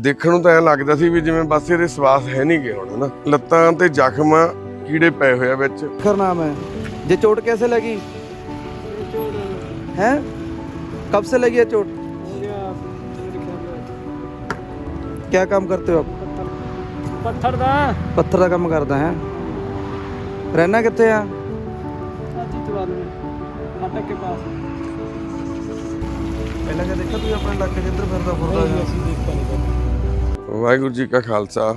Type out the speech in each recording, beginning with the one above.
ਦੇਖਣ ਨੂੰ ਤਾਂ ਐਂ ਲੱਗਦਾ ਸੀ ਵੀ ਜਿਵੇਂ ਬਸ ਇਹਦੇ ਸਵਾਸ ਹੈ ਨਹੀਂ ਗਏ ਹੁਣ ਹਨਾ ਲੱਤਾਂ ਤੇ ਜ਼ਖਮ ਆ, ਕੀੜੇ ਪਏ ਹੋਏ ਆ ਵਿੱਚ खर नाम है ये चोट कैसे लगी हैं कब से लगी है चोट क्या काम करते हो आप ਪੱਥਰ ਦਾ पत्थर का काम करते हैं रहना कितने हैं ਅਜੀਤਵਾਲ ਫਾਟਕ ਕੇ ਪਾਸ ਪਹਿਲਾਂ ਕਿ ਦੇਖਿਆ ਤੁਸੀਂ ਆਪਣੇ ਇਲਾਕੇ 'ਚ ਇੱਧਰ ਫਿਰਦਾ ਨਹੀਂ ਅਸੀਂ ਦੇਖਤਾ ਨਹੀਂ ਵਾਹਿਗੁਰੂ ਜੀ ਕਾ ਖਾਲਸਾ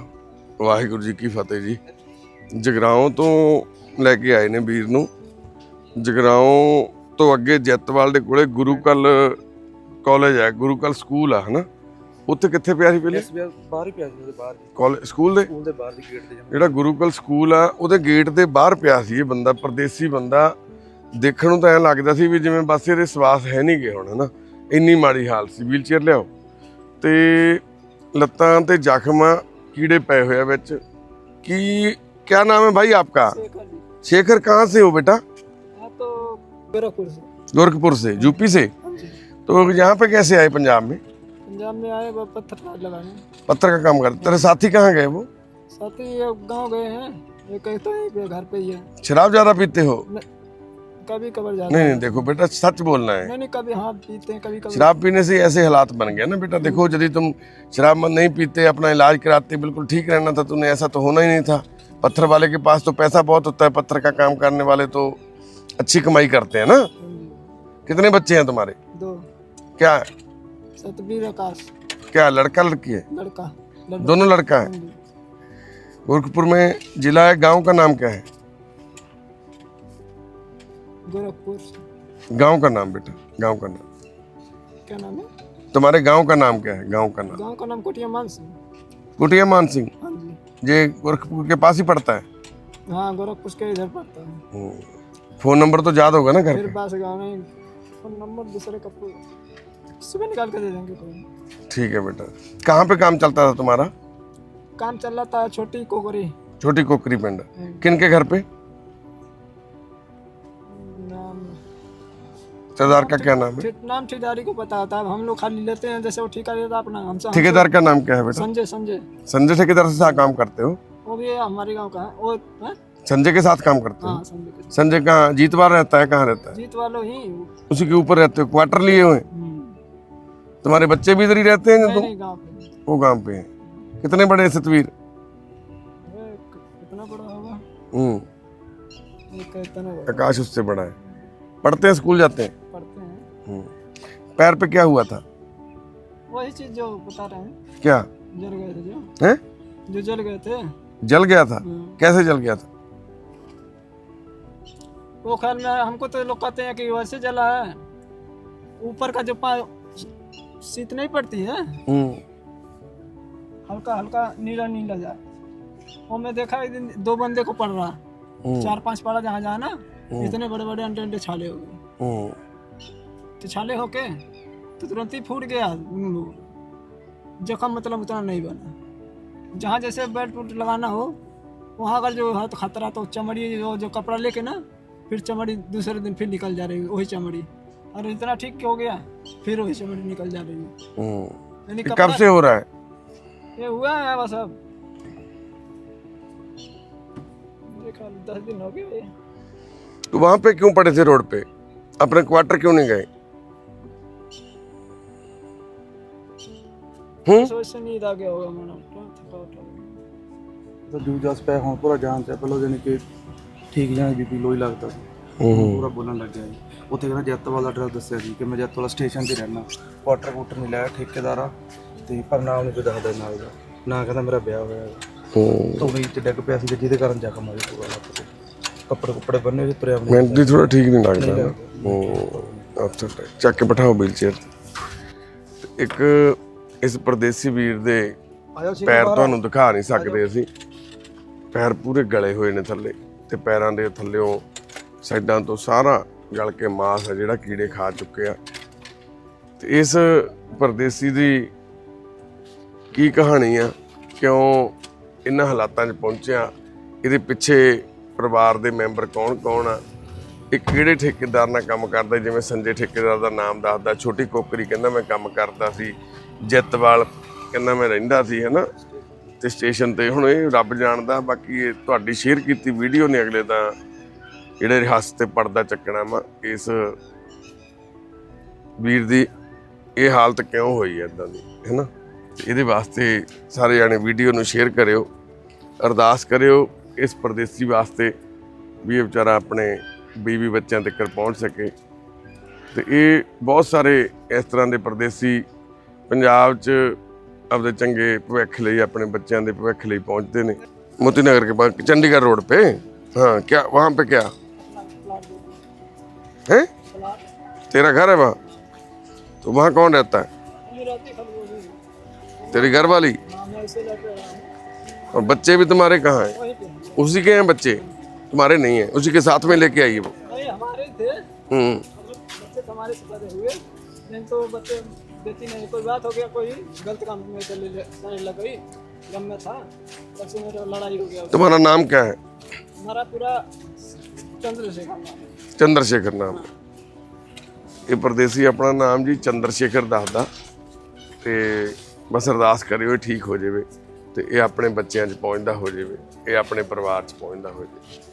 ਵਾਹਿਗੁਰੂ ਜੀ ਕੀ ਫਤਿਹ ਜੀ। ਜਗਰਾਉਂ ਤੋਂ ਲੈ ਕੇ ਆਏ ਨੇ ਵੀਰ ਨੂੰ। ਜਗਰਾਉਂ ਤੋਂ ਅੱਗੇ ਜੈਤਵਾਲ ਦੇ ਕੋਲੇ ਗੁਰੂਕਲ ਕਾਲਜ ਹੈ ਗੁਰੂਕਲ ਸਕੂਲ ਆ ਹਨਾ? ਉੱਥੇ ਕਿੱਥੇ ਪਿਆ ਸੀ ਪਹਿਲੇ? ਬਾਹਰ ਹੀ ਪਿਆ ਸੀ ਉਹਦੇ ਬਾਹਰ ਕਾਲਜ ਸਕੂਲ ਦੇ? ਸਕੂਲ ਦੇ ਬਾਹਰ ਦੀ ਗੇਟ ਤੇ ਜਿਹੜਾ ਗੁਰੂਕਲ ਸਕੂਲ ਆ ਉਹਦੇ ਗੇਟ ਦੇ ਬਾਹਰ ਪਿਆ ਸੀ ਇਹ ਬੰਦਾ ਪਰਦੇਸੀ ਬੰਦਾ। ਦੇਖਣ ਨੂੰ ਤਾਂ ਐਂ ਲੱਗਦਾ ਸੀ ਵੀ ਜਿਵੇਂ ਬਸ ਇਹਦੇ ਸਵਾਸ ਹੈ ਨਹੀਂ ਗਏ ਹੁਣ ਹਨਾ? ਇੰਨੀ ਮਾੜੀ ਹਾਲਤ ਸੀ ਵੀਲਚੇਅਰ ਲਿਆਓ। ਤੇ ਲੱਤਾਂ ਤੇ ਜ਼ਖਮ ਆ, ਕੀੜੇ ਪਏ ਹੋਏ ਆ ਵਿੱਚ ਕੀ क्या नाम है भाई आपका शेखर जी शेखर कहाँ से हो बेटा हाँ तो गोरखपुर से गोरखपुर से यूपी से हाँ जी तो यहाँ पे कैसे आए पंजाब में पंजाब में आए वो पत्थर लगाने पत्थर का काम करते तेरे साथी कहाँ गए वो साथी ये गांव गए हैं ये कहते हैं कि घर पे ही है शराब ज्यादा पीते हो कभी कबर जाते नहीं नहीं देखो बेटा सच बोलना है। नहीं नहीं कभी हाँ पीते हैं कभी कभी। शराब पीने से ऐसे हालात बन गए ना बेटा देखो यदि तुम शराब मत नहीं पीते अपना इलाज कराते बिल्कुल ठीक रहना था तुम्हें ऐसा तो होना ही नहीं था। पत्थर वाले के पास तो पैसा बहुत होता है पत्थर का काम करने वाले तो अच्छी कमाई करते हैं ना। हाँ कितने बच्चे हैं तुम्हारे? दो। क्या? सतबीर आकाश। क्या लड़का लड़की है? लड़का। दोनों लड़का है? हाँ गोरखपुर में जिला है गाँव का नाम क्या है? गोरखपुर गाँव का नाम बेटा गाँव का नाम। क्या नाम है? तुम्हारे गाँव का नाम क्या है? गाँव का नाम। गाँव का नाम कोटिया मान सिंह। कुटिया मान सिंह? हाँ जी। ये गोरखपुर के पास ही पड़ता है? हाँ गोरखपुर के इधर पड़ता है। हम्म। फ़ोन नंबर तो याद होगा ना घर का पास गाँव में फ़ोन नंबर दूसरे का सुबह निकाल के दे देंगे कोई। ठीक है बेटा। कहाँ पे काम चलता था तुम्हारा? काम चल रहा था छोटी कोकरी। छोटी कोकरी पिंड। किन के घर पे? सरदार का क्या नाम है? नाम ठेकेदारी को पता होता है। हम लोग खाली लेते हैं जैसे वो ठेका देता अपना हमसे ठेकेदार का नाम क्या है बेटा? संजय संजय। संजय ठेकेदार से काम करते हो? वो भी हमारे गाँव का है। वो हैं? संजय के साथ काम करते हो? हाँ संजय के- संजय कहाँ जीतवार रहता है कहाँ रहता है? जीत वालों ही। उसी के ऊपर रहते हो क्वार्टर लिए हुए? हम्म, तुम्हारे बच्चे भी इधर ही रहते हैं तुम? वो गाँव पे हैं। कितने बड़े हैं सतवीर? कितना बड़ा होगा? हम्म। आकाश उससे बड़ा है। पढ़ते हैं स्कूल जाते हैं? हम्म। पैर पे क्या हुआ था? वही चीज़ जो बता रहे हैं। क्या? जल गए थे जो। हैं? जो जल गए थे। जल गया था? हम्म। कैसे जल गया था? वो ख्याल में हमको तो लोग कहते हैं कि वैसे जला है। ऊपर का जो पा शीत नहीं पड़ती है। हम्म। हल्का हल्का नीला नीला जा। वो मैं देखा एक दिन दो बंदे को पड़ रहा। हम्म, चार पाँच पड़ा जहाँ जहाँ ना इतने बड़े बड़े अंडे अंडे छाले हो गए। हम्म। छाले होके तो तुरंत ही फूट गया। जख्म मतलब उतना नहीं बना। जहाँ जैसे बेल्ट वुल्ट लगाना हो वहाँ अगर जो है तो खतरा तो चमड़ी जो जो कपड़ा लेके ना फिर चमड़ी दूसरे दिन फिर निकल जा रही है वही चमड़ी। और इतना ठीक हो गया फिर वही चमड़ी निकल जा रही है। हम्म। कब से हो रहा है? ये हुआ है बस अब देखा दस दिन हो गए तो वहाँ पे क्यों पड़े थे रोड पे? अपने क्वार्टर क्यों नहीं गए? ਹੂੰ? ਸੋਚ ਨਹੀਂ ਦਾ ਗਿਆ ਹੋਗਾ ਮਨ ਥਕਾਵਟ ਹੋ ਗਈ। ਤਾਂ ਜੂਜਾ ਸਪੈ ਹੁਣ ਪੂਰਾ ਜਾਣ ਚ ਪਹਿਲਾਂ ਜਾਨੀ ਕਿ ਠੀਕ ਜਾਨ ਬੀਪੀ ਲੋਈ ਲੱਗਦਾ। ਸੀ ਹੁਣ ਪੂਰਾ ਬੋਲਣ ਲੱਗ ਗਿਆ ਜੀ। ਉੱਥੇ ਕਹਿੰਦਾ ਜੱਤਵਾਲ ਦਾ ਐਡਰੈਸ ਦੱਸਿਆ ਸੀ ਕਿ ਮੈਂ ਜੱਤਵਾਲ ਸਟੇਸ਼ਨ ਤੇ ਰਹਿਣਾ ਕੁਆਟਰ ਕੁਆਟਰ ਨਹੀਂ ਲਿਆ ਠੇਕੇਦਾਰਾ। ਤੇ ਪਰ ਨਾਮ ਨਹੀਂ ਕੋਈ ਦੱਸਦਾ ਨਾਲ ਦਾ। ਨਾ ਕਹਿੰਦਾ ਮੇਰਾ ਵਿਆਹ ਹੋਇਆ ਹੈ ਹੂੰ। ਧੂਣੀ ਚ ਡਿੱਗ ਪਿਆ ਸੀ ਤੇ ਜਿਹਦੇ ਕਾਰਨ ਜ਼ਖਮ ਆ ਗਿਆ ਪੂਰਾ ਲੱਤ ਤੇ। ਕੱਪੜੇ ਕੁੱਪੜੇ ਬੰਨੇ ਸੀ ਤੁਰਿਆ ਵੀ ਨਹੀਂ ਮੈਂਟਲੀ ਥੋੜਾ ਠੀਕ ਨਹੀਂ ਲੱਗਦਾ। ਨਾ ਹੂੰ। ਅਫਸਰ ਚੱਕ ਕੇ ਬਿਠਾਓ ਵੀਲ ਚੇਅਰ ਇੱਕ ਇਸ ਪਰਦੇਸੀ ਵੀਰ ਦੇ ਪੈਰ ਤੁਹਾਨੂੰ ਦਿਖਾ ਨਹੀਂ ਸਕਦੇ ਅਸੀਂ। ਪੈਰ ਪੂਰੇ ਗਲੇ ਹੋਏ ਨੇ ਥੱਲੇ ਤੇ ਪੈਰਾਂ ਦੇ ਥੱਲਿਓਂ ਸਾਈਡਾਂ ਤੋਂ ਸਾਰਾ ਗਲ ਕੇ ਮਾਸ ਹੈ ਜਿਹੜਾ ਕੀੜੇ ਖਾ ਚੁੱਕੇ ਆ। ਤੇ ਇਸ ਪਰਦੇਸੀ ਦੀ ਕੀ ਕਹਾਣੀ ਆ? ਕਿਉਂ ਇਹਨਾਂ ਹਾਲਾਤਾਂ 'ਚ ਪਹੁੰਚਿਆ? ਇਹਦੇ ਪਿੱਛੇ ਪਰਿਵਾਰ ਦੇ ਮੈਂਬਰ ਕੌਣ ਕੌਣ ਆ? ਇਹ ਕਿਹੜੇ ਠੇਕੇਦਾਰ ਨਾਲ ਕੰਮ ਕਰਦਾ? ਜਿਵੇਂ ਸੰਜੇ ਠੇਕੇਦਾਰ ਦਾ ਨਾਮ ਦੱਸਦਾ, ਛੋਟੀ ਕੋਕਰੀ ਕਹਿੰਦਾ ਮੈਂ ਕੰਮ ਕਰਦਾ ਸੀ, ਜਿੱਤਵਾਲ ਕਹਿੰਦਾ ਮੈਂ ਰਹਿੰਦਾ ਸੀ, ਹਨਾ? ਤੇ ਸਟੇਸ਼ਨ ਤੇ ਹੁਣ ਇਹ ਰੱਬ ਜਾਣਦਾ, ਬਾਕੀ ਇਹ ਤੁਹਾਡੀ ਸ਼ੇਅਰ ਕੀਤੀ ਵੀਡੀਓ ਨੇ ਅਗਲੇ ਤਾਂ ਜਿਹੜੇ ਰਿਆਸਤ ਤੇ ਪਰਦਾ ਚੱਕਣਾ ਵਾ, ਇਸ ਵੀਰ ਦੀ ਇਹ ਹਾਲਤ ਕਿਉਂ ਹੋਈ ਹੈ ਇਦਾਂ ਦੀ, ਹੈਨਾ? ਤੇ ਇਹਦੇ ਵਾਸਤੇ ਸਾਰੇ ਜਾਣੇ ਵੀਡੀਓ ਨੂੰ ਸ਼ੇਅਰ ਕਰਿਓ, ਅਰਦਾਸ ਕਰਿਓ, ਇਸ ਪਰਦੇਸੀ ਵਾਸਤੇ ਵੀ ਇਹ ਵਿਚਾਰਾ ਆਪਣੇ ਬੀਬੀ ਬੱਚਿਆਂ ਤੱਕ ਪਹੁੰਚ ਸਕੇ। ਤੇ ਇਹ ਬਹੁਤ ਸਾਰੇ ਇਸ ਤਰ੍ਹਾਂ ਦੇ ਪਰਦੇਸੀ ਪੰਜਾਬ 'ਚ ਆਪਦੇ ਚੰਗੇ ਭਵਿੱਖ ਲਈ ਆਪਣੇ ਬੱਚਿਆਂ ਦੇ ਭਵਿੱਖ ਲਈ ਪਹੁੰਚਦੇ ਨੇ। ਮੋਤੀ ਨਗਰ ਕੇ ਬਾਅਦ ਚੰਡੀਗੜ੍ਹ ਰੋਡ पे ਹਾਂ क्या वहाँ ਪੇ क्या है ਤੇਰਾ ਘਰ ਹੈ वहाँ तो वहाँ कौन रहता है तेरी घर वाली और बच्चे भी तुम्हारे कहाँ हैं उसी के हैं बच्चे तुम्हारे नहीं हैं उसी के साथ में लेके आई है वो नहीं हमारे थे हम्म मतलब बच्चे तो हमारे से पैदा हुए नहीं तो बच्चे देती नहीं कोई बात हो गया कोई गलत काम में चले जाने लग गई जब मैं था तब से मेरा लड़ाई हो गया तुम्हारा नाम क्या है हमारा पूरा चंद्रशेखर नाम है। ਚੰਦਰਸ਼ੇਖਰ ਨਾਮ ਇਹ ਪਰਦੇਸੀ ਆਪਣਾ ਨਾਮ ਜੀ ਚੰਦਰਸ਼ੇਖਰ ਦੱਸਦਾ ਤੇ ਬਸ ਅਰਦਾਸ ਕਰਿਓ ਇਹ ਠੀਕ ਹੋ ਜਾਵੇ ਤੇ ਇਹ ਆਪਣੇ ਬੱਚਿਆਂ 'ਚ ਪਹੁੰਚਦਾ ਹੋ ਜਾਵੇ ਇਹ ਆਪਣੇ ਪਰਿਵਾਰ 'ਚ ਪਹੁੰਚਦਾ ਹੋ ਜਾਵੇ